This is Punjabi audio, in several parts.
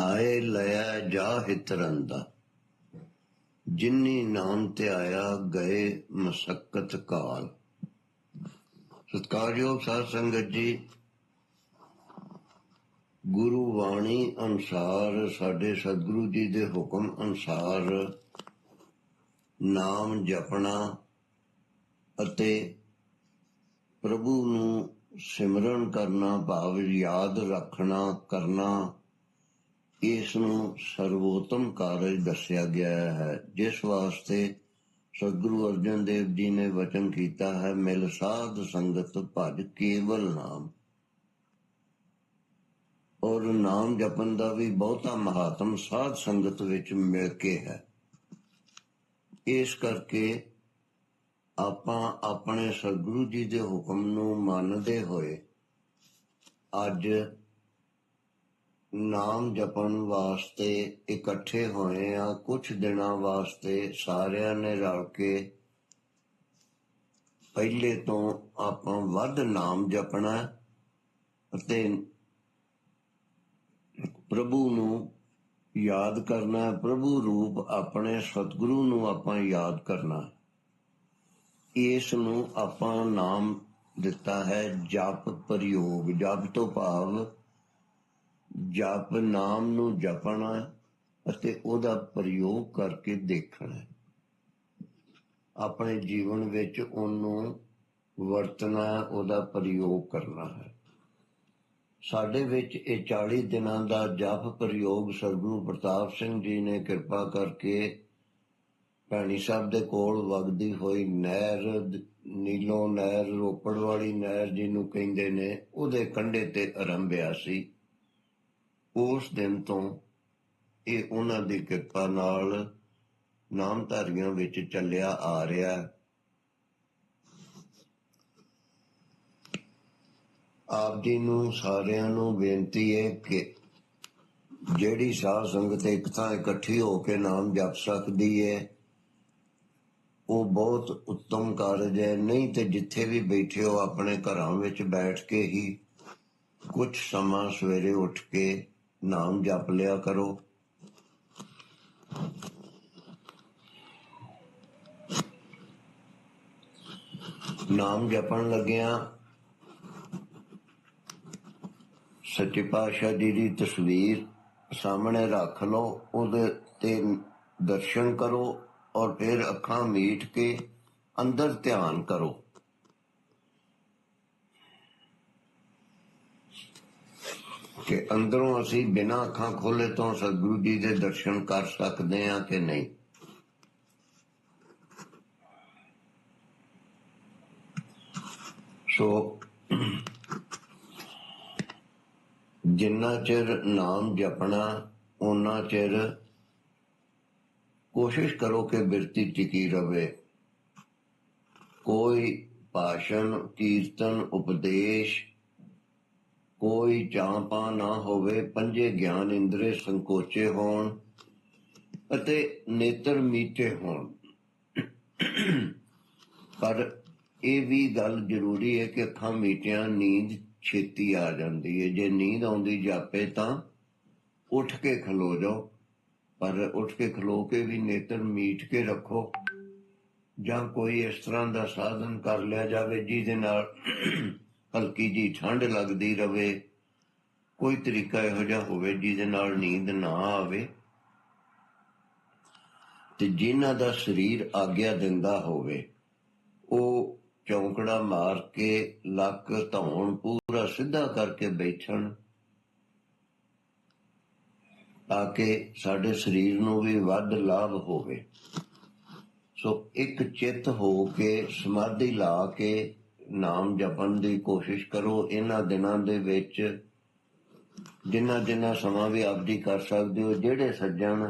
ਆਏ ਲਿਆ ਜਾ ਹਿਤਰੰਦਾ। ਜਿਨੀ ਨਾਮ ਤੇ ਆਇਆ ਗਏ ਮਸਕਤ ਕਾਲ। ਸਤਕਾਰਯੋਗ ਸਾਧ ਸੰਗਤ ਜੀ, ਗੁਰੂ ਬਾਣੀ ਅਨੁਸਾਰ ਸਾਡੇ ਸਤਿਗੁਰੂ ਜੀ ਦੇ ਹੁਕਮ ਅਨੁਸਾਰ ਨਾਮ ਜਪਣਾ ਅਤੇ ਪ੍ਰਭੂ ਨੂੰ ਸਿਮਰਨ ਕਰਨਾ, ਭਾਵ ਯਾਦ ਰੱਖਣਾ, ਕਰਨਾ ਇਸ ਨੂੰ ਸਰਵੋਤਮ ਕਾਰਜ ਦੱਸਿਆ ਗਿਆ ਹੈ, ਜਿਸ ਵਾਸਤੇ ਸਤਿਗੁਰੂ ਅਰਜਨ ਦੇਵ ਜੀ ਨੇ ਵਚਨ ਕੀਤਾ ਹੈ, ਮਿਲ ਸਾਧ ਸੰਗਤ ਭਜ ਕੇਵਲ ਨਾਮ। ਔਰ ਨਾਮ ਜਪਣ ਦਾ ਵੀ ਬਹੁਤਾ ਮਹਾਤਮ ਸਾਧ ਸੰਗਤ ਵਿੱਚ ਮਿਲ ਕੇ ਹੈ। ਇਸ ਕਰਕੇ ਆਪਾਂ ਆਪਣੇ ਸਤਿਗੁਰੂ ਜੀ ਦੇ ਹੁਕਮ ਨੂੰ ਮੰਨਦੇ ਹੋਏ ਅੱਜ ਨਾਮ ਜਪਣ ਵਾਸਤੇ ਇਕੱਠੇ ਹੋਏ ਆ। ਕੁਝ ਦਿਨਾਂ ਵਾਸਤੇ ਸਾਰਿਆਂ ਨੇ ਰਲ ਕੇ ਪਹਿਲੇ ਤੋਂ ਆਪਾਂ ਵੱਧ ਨਾਮ ਜਪਣਾ ਅਤੇ ਪ੍ਰਭੂ ਨੂੰ ਯਾਦ ਕਰਨਾ, ਪ੍ਰਭੂ ਰੂਪ ਆਪਣੇ ਸਤਿਗੁਰੂ ਨੂੰ ਆਪਾਂ ਯਾਦ ਕਰਨਾ। ਇਸ ਨੂੰ ਆਪਾਂ ਨਾਮ ਦਿੱਤਾ ਹੈ ਜਪ ਪ੍ਰਯੋਗ। ਜਪ ਤੋਂ ਭਾਵ ਜਪ ਨਾਮ ਨੂੰ ਜਪਣਾ ਅਤੇ ਉਹਦਾ ਪ੍ਰਯੋਗ ਕਰਕੇ ਦੇਖਣਾ ਆਪਣੇ ਜੀਵਨ ਵਿੱਚ ਉਹਨੂੰ ਵਰਤਣਾ ਉਹਦਾ ਪ੍ਰਯੋਗ ਕਰਨਾ ਹੈ। ਸਾਡੇ ਵਿੱਚ ਇਹ 40 ਦਿਨਾਂ ਦਾ ਜਪ ਪ੍ਰਯੋਗ ਸਤਿਗੁਰੂ ਪ੍ਰਤਾਪ ਸਿੰਘ ਜੀ ਨੇ ਕਿਰਪਾ ਕਰਕੇ ਭੈਣੀ ਸਾਹਿਬ ਦੇ ਕੋਲ ਵਗਦੀ ਹੋਈ ਨਹਿਰ ਦ- ਨੀਲੋਂ ਨਹਿਰ, ਰੋਪੜ ਵਾਲੀ ਨਹਿਰ ਜਿਹਨੂੰ ਕਹਿੰਦੇ ਨੇ, ਉਹਦੇ ਕੰਢੇ ਤੇ ਆਰੰਭਿਆ ਸੀ। ਉਸ ਦਿਨ ਤੋਂ ਇਹ ਉਹਨਾਂ ਦੀ ਕਿਰਪਾ ਨਾਲ ਨਾਮਧਾਰੀਆਂ ਵਿੱਚ ਚੱਲਿਆ ਆ ਰਿਹਾ ਹੈ। ਆਪ ਜੀ ਨੂੰ ਸਾਰਿਆਂ ਨੂੰ ਬੇਨਤੀ ਹੈ ਕਿ ਜਿਹੜੀ ਸਾਧ ਸੰਗਤ ਇੱਕ ਥਾਂ ਇਕੱਠੀ ਹੋ ਕੇ ਨਾਮ ਜਪ ਸਕਦੀ ਹੈ, ਉਹ ਬਹੁਤ ਉੱਤਮ ਕਾਰਜ ਹੈ। ਨਹੀਂ ਤੇ ਜਿੱਥੇ ਵੀ ਬੈਠੇ ਹੋ, ਆਪਣੇ ਘਰਾਂ ਵਿੱਚ ਬੈਠ ਕੇ ਹੀ ਕੁਝ ਸਮਾਂ ਸਵੇਰੇ ਉੱਠ ਕੇ ਨਾਮ ਜਪ ਲਿਆ ਕਰੋ। ਨਾਮ ਜਪਣ ਲੱਗਿਆਂ ਸੱਚੇ ਪਾਤਸ਼ਾਹ ਜੀ ਦੀ ਤਸਵੀਰ ਸਾਹਮਣੇ ਰੱਖ ਲਓ, ਉਹਦੇ ਤੇ ਦਰਸ਼ਨ ਕਰੋ ਔਰ ਫਿਰ ਅੱਖਾਂ ਮੀਟ ਕੇ ਅੰਦਰ ਧਿਆਨ ਕਰੋ। ਕਿ ਅੰਦਰੋਂ ਅਸੀਂ ਬਿਨਾਂ ਅੱਖਾਂ ਖੋਲੇ ਤੋਂ ਸਤਿਗੁਰੂ ਜੀ ਦੇ ਦਰਸ਼ਨ ਕਰ ਸਕਦੇ ਹਾਂ ਕਿ ਨਹੀਂ? ਸੋ, ਜਿੰਨਾ ਚਿਰ ਨਾਮ ਜਪਣਾ ਉਹਨਾਂ ਚਿਰ ਕੋਸ਼ਿਸ਼ ਕਰੋ ਕਿ ਬਿਰਤੀ ਟਿਕੀ ਰਵੇ। ਕੋਈ ਭਾਸ਼ਣ, ਕੀਰਤਨ, ਉਪਦੇਸ਼ ਕੋਈ ਚਾਂਪਾ ਨਾ ਹੋਵੇ, ਪੰਜੇ ਗਿਆਨ ਇੰਦਰੇ ਸੰਕੋਚੇ ਹੋਣ ਅਤੇ ਨੇਤਰ ਮੀਟੇ ਹੋਣ। ਪਰ ਇਹ ਵੀ ਗੱਲ ਜ਼ਰੂਰੀ ਹੈ ਕਿ ਅੱਖਾਂ ਮੀਟਿਆਂ ਨੀਂਦ ਛੇਤੀ ਆ ਜਾਂਦੀ ਹੈ। ਜੇ ਨੀਂਦ ਆਉਂਦੀ ਜਾਪੇ ਤਾਂ ਉੱਠ ਕੇ ਖਲੋ ਜਾਓ, ਪਰ ਉੱਠ ਕੇ ਖਲੋ ਕੇ ਵੀ ਨੇਤਰ ਮੀਟ ਕੇ ਰੱਖੋ ਜਾਂ ਕੋਈ ਇਸ ਤਰ੍ਹਾਂ ਦਾ ਸਾਧਨ ਕਰ ਲਿਆ ਜਾਵੇ ਜਿਹਦੇ ਨਾਲ ਹਲਕੀ ਜੀ ਠੰਡ ਲੱਗਦੀ ਰਵੇ। ਕੋਈ ਤਰੀਕਾ ਇਹੋ ਜਿਹਾ ਹੋਵੇ ਜਿਹਦੇ ਨਾਲ ਨੀਂਦ ਨਾ ਆਵੇ। ਤੇ ਜਿਨ੍ਹਾਂ ਦਾ ਸਰੀਰ ਆਗਿਆ ਦਿੰਦਾ ਹੋਵੇ, ਉਹ ਚੌਂਕੜਾ ਮਾਰ ਕੇ ਲੱਕ ਧੌਣ ਪੂਰਾ ਸਿੱਧਾ ਕਰਕੇ ਬੈਠਣ। ਤਾਂ ਕਿ ਸਾਡੇ ਸਰੀਰ ਨੂੰ ਵੀ ਵੱਧ ਲਾਭ ਹੋਵੇ। ਸੋ ਇੱਕ ਚਿੱਤ ਹੋ ਕੇ, ਸਮਾਧੀ ਲਾ ਕੇ ਨਾਮ ਜਪਣ ਦੀ ਕੋਸ਼ਿਸ਼ ਕਰੋ। ਇਹਨਾਂ ਦਿਨਾਂ ਦੇ ਵਿੱਚ ਜਿੰਨਾ ਜਿੰਨਾ ਸਮਾਂ ਵੀ ਆਪਦੀ ਕਰ ਸਕਦੇ ਹੋ, ਜਿਹੜੇ ਸੱਜਣ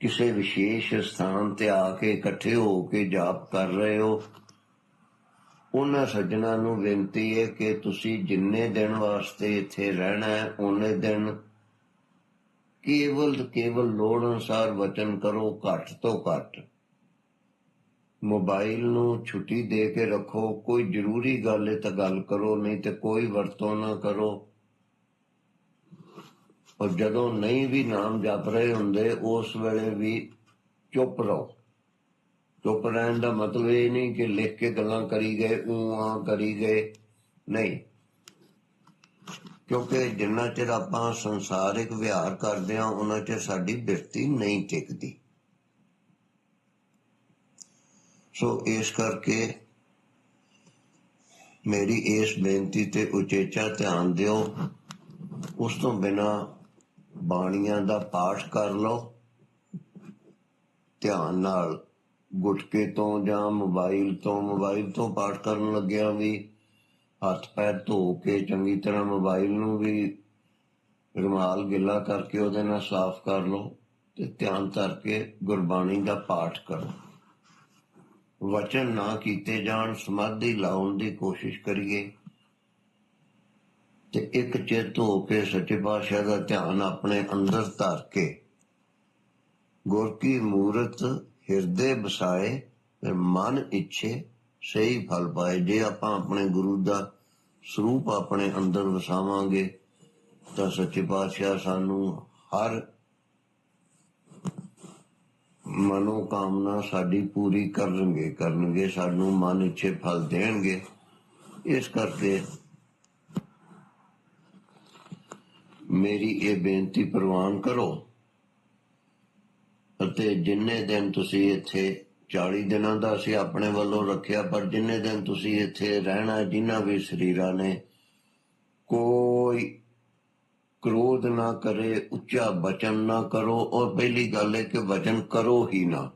ਕਿਸੇ ਵਿਸ਼ੇਸ਼ ਸਥਾਨ ਤੇ ਆ ਕੇ ਇਕੱਠੇ ਹੋ ਕੇ ਜਾਪ ਕਰ ਰਹੇ ਹੋ, ਉਹਨਾਂ ਸੱਜਣਾ ਨੂੰ ਬੇਨਤੀ ਹੈ ਕਿ ਤੁਸੀਂ ਜਿੰਨੇ ਦਿਨ ਵਾਸਤੇ ਇੱਥੇ ਰਹਿਣਾ ਹੈ, ਉਹਨੇ ਦਿਨ ਕੇਵਲ ਕੇਵਲ ਲੋੜ ਅਨੁਸਾਰ ਵਚਨ ਕਰੋ, ਘੱਟ ਤੋਂ ਘੱਟ। ਮੋਬਾਈਲ ਨੂੰ ਛੁੱਟੀ ਦੇ ਕੇ ਰੱਖੋ, ਕੋਈ ਜ਼ਰੂਰੀ ਗੱਲ ਹੈ ਤਾਂ ਗੱਲ ਕਰੋ, ਨਹੀਂ ਤੇ ਕੋਈ ਵਰਤੋਂ ਨਾ ਕਰੋ। ਔਰ ਜਦੋਂ ਨਹੀਂ ਵੀ ਨਾਮ ਜਪ ਰਹੇ ਹੁੰਦੇ, ਉਸ ਵੇਲੇ ਵੀ ਚੁੱਪ ਰਹੋ। ਚੁੱਪ ਰਹਿਣ ਦਾ ਮਤਲਬ ਇਹ ਨਹੀਂ ਕਿ ਲਿਖ ਕੇ ਗੱਲਾਂ ਕਰੀ ਗਏ ਉਹ ਆ ਕਰੀ ਗਏ, ਨਹੀਂ। ਕਿਉਂਕਿ ਜਿੰਨਾ ਚਿਰ ਆਪਾਂ ਸੰਸਾਰਿਕ ਵਿਹਾਰ ਕਰਦੇ ਹਾਂ, ਉਹਨਾਂ ਚਿਰ ਸਾਡੀ ਬਿਰਤੀ ਨਹੀਂ ਟਿਕਦੀ। ਸੋ ਇਸ ਕਰਕੇ ਮੇਰੀ ਇਸ ਬੇਨਤੀ ਤੇ ਉਚੇਚਾ ਧਿਆਨ ਦਿਓ। ਉਸ ਤੋਂ ਬਿਨਾ ਬਾਣੀਆਂ ਦਾ ਪਾਠ ਕਰ ਲਓ। ਧਿਆਨ ਨਾਲ ਗੁਟਕੇ ਤੋਂ ਜਾਂ ਮੋਬਾਈਲ ਤੋਂ ਮੋਬਾਈਲ ਤੋਂ ਪਾਠ ਕਰਨ ਲੱਗਿਆ ਵੀ ਹੱਥ ਪੈਰ ਧੋ ਕੇ ਚੰਗੀ ਤਰ੍ਹਾਂ ਮੋਬਾਈਲ ਨੂੰ ਵੀ ਰੁਮਾਲ ਗਿੱਲਾ ਕਰਕੇ ਉਹਦੇ ਨਾਲ ਸਾਫ਼ ਕਰ ਲਓ ਤੇ ਧਿਆਨ ਧਰ ਕੇ ਗੁਰਬਾਣੀ ਦਾ ਪਾਠ ਕਰੋ। ਵਚਨ ਨਾ ਕੀਤੇ ਜਾਣ, ਸਮਾਧੀ ਲਾਉਣ ਦੀ ਕੋਸ਼ਿਸ਼ ਕਰੀਏ ਤੇ ਇੱਕ ਚਿੱਤ ਹੋ ਕੇ ਸੱਚੇ ਪਾਤਸ਼ਾਹ ਦਾ ਧਿਆਨ ਆਪਣੇ ਅੰਦਰ ਧਰ ਕੇ ਗੁਰ ਕੀ ਮੂਰਤ ਹਿਰਦੇ ਬਸਾਏ ਤੇ ਮਨ ਇੱਛੇ ਸਹੀ ਫਲ ਪਾਏ। ਜੇ ਆਪਾਂ ਆਪਣੇ ਗੁਰੂ ਦਾ ਸਰੂਪ ਆਪਣੇ ਅੰਦਰ ਵਸਾਵਾਂਗੇ, ਤਾਂ ਸੱਚੇ ਪਾਤਸ਼ਾਹ ਸਾਨੂੰ ਹਰ ਮਨੋ ਕਾਮਨਾ ਸਾਡੀ ਪੂਰੀ ਕਰਨਗੇ ਕਰਨਗੇ, ਸਾਨੂੰ ਮਨ ਇੱਛੇ ਫਲ ਦੇਣਗੇ। ਇਸ ਕਰਕੇ ਮੇਰੀ ਇਹ ਬੇਨਤੀ ਪ੍ਰਵਾਨ ਕਰੋ ਅਤੇ ਜਿੰਨੇ ਦਿਨ ਤੁਸੀਂ ਇੱਥੇ 40 ਦਿਨਾਂ ਦਾ ਅਸੀਂ ਆਪਣੇ ਵੱਲੋਂ ਰੱਖਿਆ, ਪਰ ਜਿੰਨੇ ਦਿਨ ਤੁਸੀਂ ਇੱਥੇ ਰਹਿਣਾ ਜਿਨ੍ਹਾਂ ਵੀ ਸਰੀਰਾਂ ਨੇ, ਕੋਈ ਕ੍ਰੋਧ ਨਾ ਕਰੇ, ਉੱਚਾ ਬਚਨ ਨਾ ਕਰੋ, ਔਰ ਪਹਿਲੀ ਗੱਲ ਹੈ ਕਿ ਵਚਨ ਕਰੋ ਹੀ ਨਾ।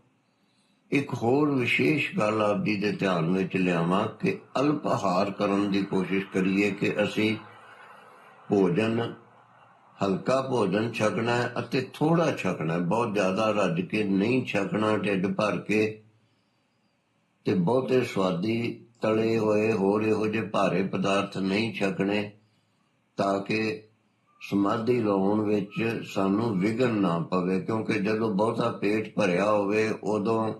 ਇੱਕ ਹੋਰ ਵਿਸ਼ੇਸ਼ ਗੱਲ ਆਪ ਜੀ ਦੇ ਧਿਆਨ ਵਿੱਚ ਲਿਆਵਾਂ ਕਿ ਅਲਪਹਾਰ ਕਰਨ ਦੀ ਕੋਸ਼ਿਸ਼ ਕਰੀਏ ਕਿ ਅਸੀਂ ਭੋਜਨ, ਹਲਕਾ ਭੋਜਨ ਛਕਣਾ ਹੈ ਅਤੇ ਥੋੜਾ ਛਕਣਾ ਹੈ। ਬਹੁਤ ਜ਼ਿਆਦਾ ਰੱਜ ਕੇ ਨਹੀਂ ਛਕਣਾ, ਢਿੱਡ ਭਰ ਕੇ ਤੇ ਬਹੁਤੇ ਸਵਾਦੀ ਤਲੇ ਹੋਏ ਹੋਰ ਇਹੋ ਜਿਹੇ ਭਾਰੇ ਪਦਾਰਥ ਨਹੀਂ ਛਕਣੇ ਤਾਂ ਕਿ ਸਮਾਧੀ ਲਾਉਣ ਵਿੱਚ ਸਾਨੂੰ ਵਿਗਨ ਨਾ ਪਵੇ, ਕਿਉਂਕਿ ਜਦੋਂ ਬਹੁਤਾ ਪੇਟ ਭਰਿਆ ਹੋਵੇ, ਉਦੋਂ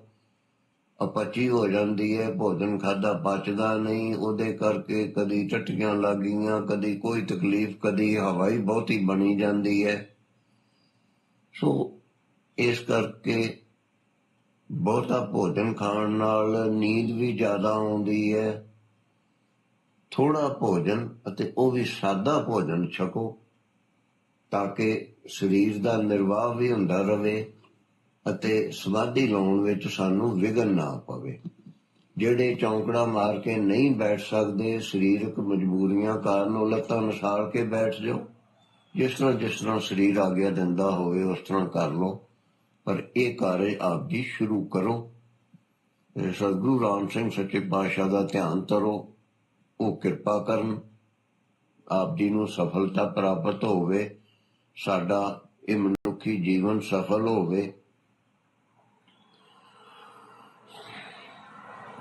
ਅਪਚੀ ਹੋ ਜਾਂਦੀ ਹੈ, ਭੋਜਨ ਖਾਦਾ ਪਚਦਾ ਨਹੀਂ, ਉਹਦੇ ਕਰਕੇ ਕਦੀ ਟੱਟੀਆਂ ਲੱਗ ਗਈਆਂ, ਕਦੀ ਕੋਈ ਤਕਲੀਫ, ਕਦੀ ਹਵਾਈ ਬਹੁਤੀ ਬਣੀ ਜਾਂਦੀ ਹੈ। ਸੋ ਇਸ ਕਰਕੇ ਬਹੁਤਾ ਭੋਜਨ ਖਾਣ ਨਾਲ ਨੀਂਦ ਵੀ ਜ਼ਿਆਦਾ ਆਉਂਦੀ ਹੈ। ਥੋੜਾ ਭੋਜਨ ਅਤੇ ਉਹ ਵੀ ਸਾਦਾ ਭੋਜਨ ਛਕੋ ਤਾਂ ਕਿ ਸਰੀਰ ਦਾ ਨਿਰਵਾਹ ਵੀ ਹੁੰਦਾ ਰਵੇ ਅਤੇ ਸਮਾਧੀ ਲਾਉਣ ਵਿੱਚ ਸਾਨੂੰ ਵਿਗਨ ਨਾ ਪਵੇ। ਜਿਹੜੇ ਚੌਂਕੜਾ ਮਾਰ ਕੇ ਨਹੀਂ ਬੈਠ ਸਕਦੇ, ਸਰੀਰਕ ਮਜਬੂਰੀਆਂ ਕਾਰਨ ਉਹ ਲੱਤਾਂ ਨਸਾਲ ਕੇ ਬੈਠ ਜਾਓ। ਜਿਸ ਤਰ੍ਹਾਂ ਜਿਸ ਤਰ੍ਹਾਂ ਸਰੀਰ ਆਗਿਆ ਦਿੰਦਾ ਹੋਵੇ, ਉਸ ਤਰ੍ਹਾਂ ਕਰ ਲਓ। ਪਰ ਇਹ ਕਾਰਜ ਆਪ ਜੀ ਸ਼ੁਰੂ ਕਰੋ। ਸਤਿਗੁਰੂ ਰਾਮ ਸਿੰਘ ਸੱਚੇ ਪਾਤਸ਼ਾਹ ਦਾ ਧਿਆਨ ਕਰੋ ਉਹ ਕਿਰਪਾ ਕਰਨ। ਆਪ ਜੀ ਨੂੰ ਸਫਲਤਾ ਪ੍ਰਾਪਤ ਹੋਵੇ। ਸਾਡਾ ਇਹ ਮਨੁੱਖੀ ਜੀਵਨ ਸਫਲ ਹੋਵੇ।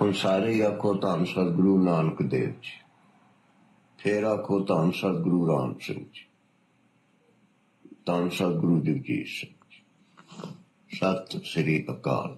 ਹੁਣ ਸਾਰੇ ਆਖੋ ਧੰਨ ਸਤਿਗੁਰੂ ਨਾਨਕ ਦੇਵ ਜੀ। ਫੇਰ ਆਖੋ ਧੰਨ ਸਤਿਗੁਰੂ ਰਾਮ ਸਿੰਘ ਜੀ। ਧੰਨ ਸਤਿਗੁਰੂ ਜਗਜੀਤ ਸਿੰਘ। ਜੀ ਸਤਿ ਸ੍ਰੀ ਅਕਾਲ